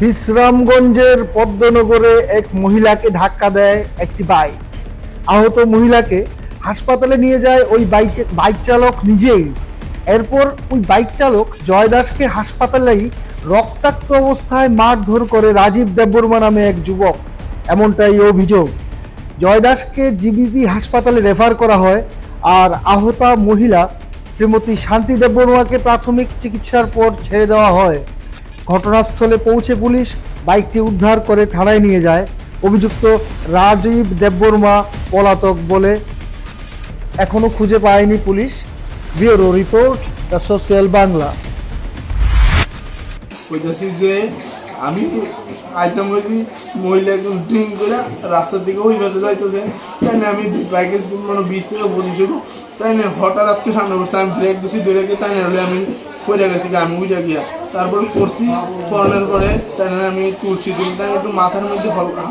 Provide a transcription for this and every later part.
বিশ্রামগঞ্জের পদ্মনগরে এক মহিলাকে ধাক্কা দেয় একটি বাইক। আহত মহিলাকে হাসপাতালে নিয়ে যায় ওই বাইক বাইক চালক নিজেই। এরপর ওই বাইক চালক জয়দাসকে হাসপাতালেই রক্তাক্ত অবস্থায় মারধর করে রাজীব দেববর্মা নামে এক যুবক। এমনটাই অভিযোগ। জয়দাসকে জিবিপি হাসপাতালে রেফার করা হয় আর আহতা মহিলা শ্রীমতী শান্তি দেববর্মাকে প্রাথমিক চিকিৎসার পর ছেড়ে দেওয়া হয়। ঘটনাস্থলে পৌঁছে পুলিশ বাইকটি উদ্ধার করে থানায় নিয়ে যায়। অভিযুক্ত রাজীব দেববর্মা পলাতক বলে এখনও খুঁজে পায়নি police. Bureau report the social Bangla. যে আমি আইতাম হয়েছি মহিলা একদম ড্রিঙ্ক করে রাস্তার দিকে ওই ভাবে যাইতেছে। তাই না আমি বাইকে মানে বিশ থেকে পঁচিশ হইব। তাই না হঠাৎ আপনি সামনে বসতে আমি ব্রেক দিছি গিয়ে তাই না হলে আমি পড়ে গেছি, আমি উইরা গিয়া তারপরে করছি পড়ানোর পরে তাই না আমি তুলছি তুলি তাই একটু মাথার মধ্যে হালকা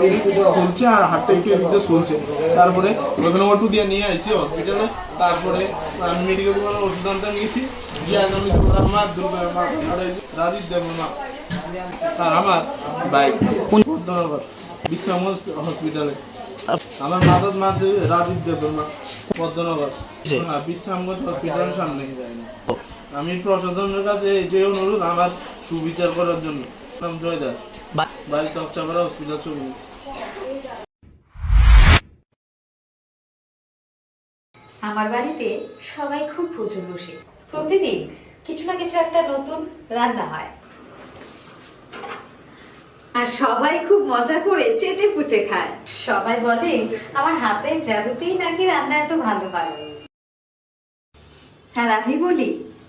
ফুলছে আর হাতটা একটু এদিকে চলছে তারপরে ওখানে অটো দিয়ে নিয়ে আসি হসপিটালে তারপরে আমি মেডিকেল দোকানে ওষুধ আনতে নিয়েছি। গিয়ে আমি আমার দুর্গা মা রাজীব দেব মা আর আমার বাইক ধন্যবাদ। বিশ্রামগঞ্জ হসপিটালে আমার মাদার মাঝে রাজীব দেব মা। পদ্মনগর হ্যাঁ বিশ্রামগঞ্জ হসপিটালের সামনে। আমি প্রশাসনের কাছে এটাই অনুরোধ আমার সুবিচার করার জন্য। নাম জয় দাস বাড়ি তকচাপাড়া হসপিটাল ছবি আমার বাড়িতে সবাই খুব পুজো বসে। প্রতিদিন কিছু না কিছু একটা নতুন রান্না হয়। আর সবাই খুব মজা করে চেটে পুটে খায়। সবাই বলে আমার হাতের জাদুতেই নাকি রান্না এত ভালো হয়? আর আমি বলি